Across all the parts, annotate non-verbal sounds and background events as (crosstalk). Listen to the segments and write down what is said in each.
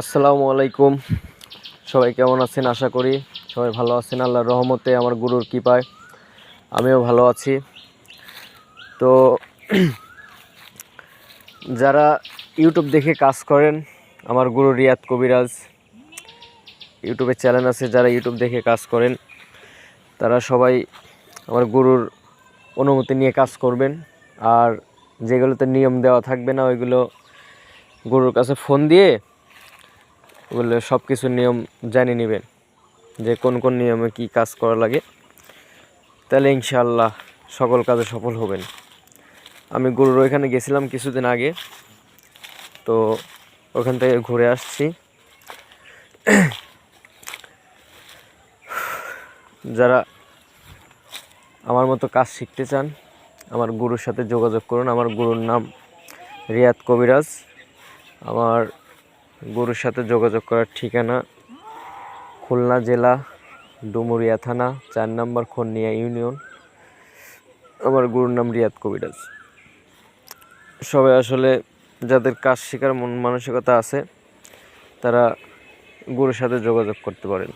আসসালামু আলাইকুম। সবাই কেমন আছেন? আশা করি সবাই ভালো আছেন। আল্লাহর রহমতে আমার গুরুর কৃপায় আমিও ভালো আছি। তো (clears throat) যারা ইউটিউব দেখে কাজ করেন, আমার গুরু রিয়াদ কবিরাজ ইউটিউবে চ্যানেল আছে, যারা ইউটিউব দেখে কাজ করেন, তারা সবাই আমার গুরুর অনুমতি নিয়ে কাজ করবেন। আর যেগুলোতে নিয়ম দেওয়া থাকবে না, ওইগুলো গুরুর কাছে ফোন দিয়ে ওগুলো সব কিছু নিয়ম জানিয়ে নেবেন যে কোন কোন নিয়মে কি কাজ করা লাগে। তাহলে ইনশাআল্লাহ সকল কাজে সফল হবেন। আমি গুরুর ওইখানে গেছিলাম কিছুদিন আগে। তো ওখান থেকে ঘুরে আসছি। যারা আমার মতো কাজ শিখতে চান, আমার গুরুর সাথে যোগাযোগ করুন। আমার গুরুর নাম রিয়াদ কবিরাজ। আমার গুরুর সাথে যোগাযোগ করার ঠিকানা খুলনা জেলা, ডুমুরিয়া থানা, চার নম্বর খন্নিয়া ইউনিয়ন। আমার গুরুর নাম রিয়াদ কবিরাজ। সবাই আসলে যাদের কাজ শেখার মন মানসিকতা আছে, তারা গুরুর সাথে যোগাযোগ করতে পারেন।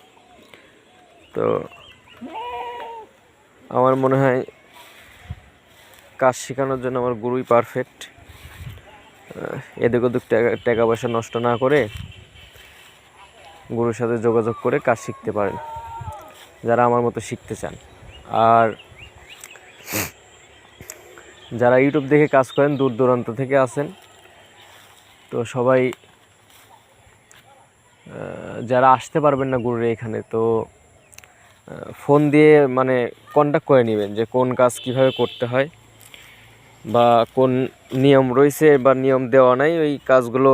তো আমার মনে হয়, কাজ শেখানোর জন্য আমার গুরুই পারফেক্ট এদিক ওদিক টাকা পয়সা নষ্ট না করে গুরুর সাথে যোগাযোগ করে কাজ শিখতে পারেন, যারা আমার মতো শিখতে চান। আর যারা ইউটিউব দেখে কাজ করেন, দূর দূরান্ত থেকে আসেন তো সবাই যারা আসতে পারবেন না গুরুর এখানে, তো ফোন দিয়ে মানে কন্ট্যাক্ট করে নেবেন যে কোন কাজ কীভাবে করতে হয়। বা কোন নিয়ম রয়েছে বা নিয়ম দেওয়া নাই, ওই কাজগুলো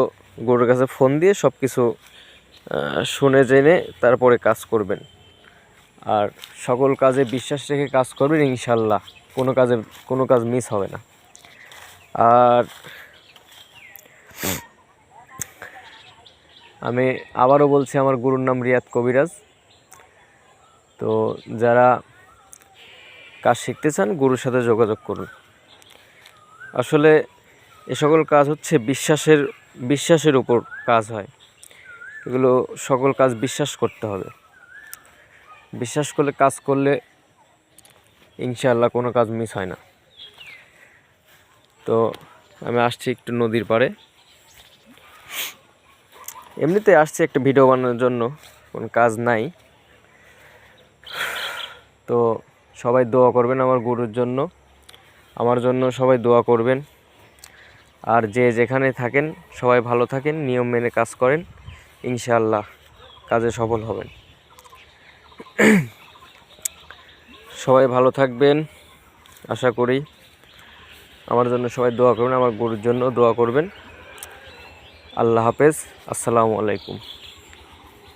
গরুর কাছে ফোন দিয়ে সব কিছু শুনে জেনে তারপরে কাজ করবেন। আর সকল কাজে বিশ্বাস রেখে কাজ করবেন ইনশাল্লাহ, কোনো কাজে, কোনো কাজ মিস হবে না। আর আমি আবারও বলছি, আমার গুরুর নাম রিয়াদ কবিরাজ। তো যারা কাজ শিখতে চান, গুরুর সাথে যোগাযোগ করুন। আসলে এ সকল কাজ হচ্ছে বিশ্বাসের বিশ্বাসের উপর কাজ হয়। এগুলো সকল কাজ বিশ্বাস করতে হবে। বিশ্বাস করলে, কাজ করলে ইনশাআল্লাহ কোনো কাজ মিস হয় না। তো আমি আসছি একটু নদীর পাড়ে। এমনিতে আসছি একটা ভিডিও বানানোর জন্য, কোনো কাজ নাই। তো সবাই দোয়া করবেন আমার গুরুর জন্য। আমার জন্য সবাই দোয়া করবেন। আর যে যেখানে থাকেন, সবাই ভালো থাকেন, নিয়ম মেনে কাজ করেন, ইনশাআল্লাহ কাজে সফল হবেন। সবাই ভালো থাকবেন, আশা করি। আমার জন্য সবাই দোয়া করবেন, আমার গুরুর জন্য দোয়া করবেন। আল্লাহ হাফেজ, আসসালামু আলাইকুম।